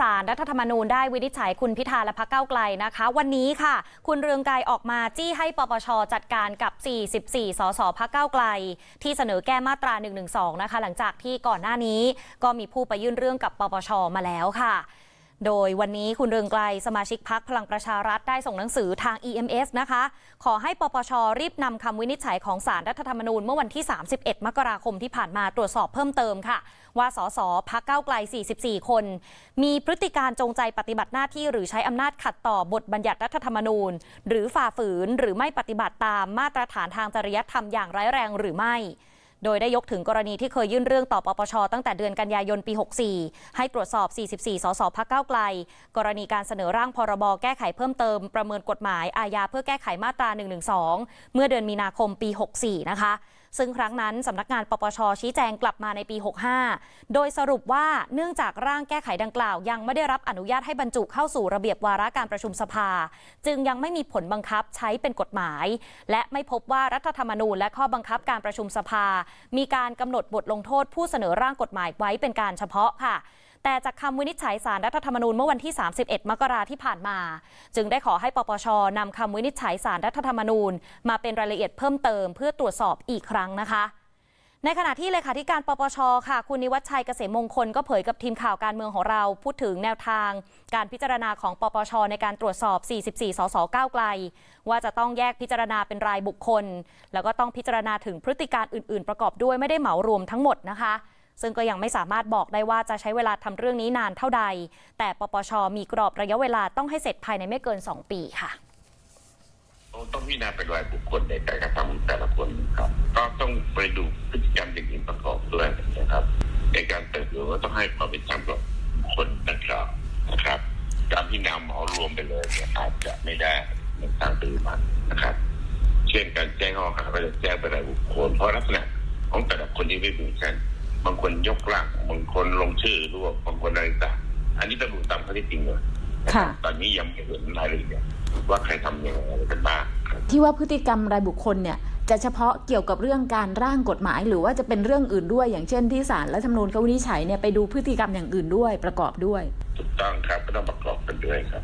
สารรัฐธรรมนูญได้วินิจฉัยคุณพิธาและพักเก้าไกลนะคะ วันนี้ค่ะ คุณเรืองไกรออกมาจี้ให้ปปชจัดการกับ 44 สสพักเก้าไกล ที่เสนอแก้มาตรา 112 นะคะ หลังจากที่ก่อนหน้านี้ก็มีผู้ไปยื่นเรื่องกับปปชมาแล้วค่ะ โดยวันนี้คุณเรืองไกลสมาชิกพักพลังประชารัฐได้ส่งหนังสือทาง EMS นะคะ ขอให้ปปชรีบนำคำวินิจฉัยของสารรัฐธรรมนูญเมื่อวันที่ 31 มกราคมที่ผ่านมาตรวจสอบเพิ่มเติมค่ะ ว่าสสพักเก้าไกล 44 คน มีพฤติการจงใจปฏิบัติหน้าที่หรือใช้อำนาจขัดต่อบทบัญญัติรัฐธรรมนูญ หรือฝ่าฝืนหรือไม่ปฏิบัติตามมาตรฐานทางจริยธรรมอย่างร้ายแรงหรือไม่ โดยได้ยกถึงกรณีที่เคยยื่นเรื่องต่อปปชตั้งแต่เดือนกันยายนปี 64 ให้ตรวจสอบ 44 สสพักเก้าไกล กรณีการเสนอร่างพรบแก้ไขเพิ่มเติมประเมินกฎหมายอาญาเพื่อแก้ไขมาตรา 112 เมื่อเดือนมีนาคมปี 64 นะคะ ซึ่งครั้งนั้นสำนักงานปปชชี้แจงกลับมาในปี 65 โดยสรุปว่าเนื่องจากร่างแก้ไขดังกล่าว ยังไม่ได้รับอนุญาตให้บรรจุเข้าสู่ระเบียบวาระการประชุมสภา จึงยังไม่มีผลบังคับใช้เป็นกฎหมาย และไม่พบว่ารัฐธรรมนูญและข้อบังคับการประชุมสภา มีการกำหนดบทลงโทษผู้เสนอร่างกฎหมายไว้เป็นการเฉพาะค่ะ แต่จากคำวินิจฉัยสารรัฐธรรมนูญเมื่อวันที่ 31 มกราที่ผ่านมา จึงได้ขอให้ปปชนำคำวินิจฉัยสารรัฐธรรมนูญ มาเป็นรายละเอียดเพิ่มเติมเพื่อตรวจสอบอีกครั้งนะคะในขณะที่เลขาธิการปปชค่ะ คุณนิวัฒชัยเกษมมงคลก็เผยกับทีมข่าวการเมืองของเราพูดถึงแนวทาง การพิจารณาของปปชในการตรวจสอบ 44 สสก้าวไกล ว่าจะต้องแยกพิจารณาเป็นรายบุคคล แล้วก็ต้องพิจารณาถึงพฤติการอื่น ๆ ประกอบด้วยไม่ได้เหมารวมทั้งหมดนะคะ ซึ่งก็ยังไม่สามารถบอกได้ว่าจะใช้เวลาทำเรื่องนี้นานเท่าใด แต่ปปชมีกรอบระยะเวลาต้องให้เสร็จภายในไม่เกิน 2 ปีค่ะ ต้องพิจารณาเป็นรายบุคคลในการกระทำแต่ละคนครับ ก็ต้องไปดูพฤติกรรมอย่างอื่นประกอบด้วยนะครับ ในการเติบโตก็ต้องให้ความเป็นธรรมกับคนดังกล่าวนะครับ การพิจารณาเหมารวมไปเลยเนี่ยอาจจะไม่ได้ในทางปฏิบัตินะครับ เช่นการแจ้งข้อหาก็จะแจ้งเป็นรายบุคคลเพราะลักษณะของแต่ละคนที่ไม่เหมือนกัน บางคนยกร่างบางคนลงชื่อรวมบางคนอะไรต่างอันนี้ต้องดูตามข้อเท็จจริงเลยนะครับค่ะตอนนี้ยังไม่เห็นรายละเอียดว่าใครทำยังไงอะไรกันบ้างครับที่ว่าพฤติกรรมรายบุคคลเนี่ยจะเฉพาะเกี่ยวกับเรื่องการร่างกฎหมาย หรือว่าจะเป็นเรื่องอื่นด้วย อย่างเช่นที่ศาลรัฐธรรมนูญเขาวินิจฉัยเนี่ยไปดูพฤติกรรมอย่างอื่นด้วยประกอบด้วย ถูกต้องครับก็ต้องประกอบกันด้วยครับ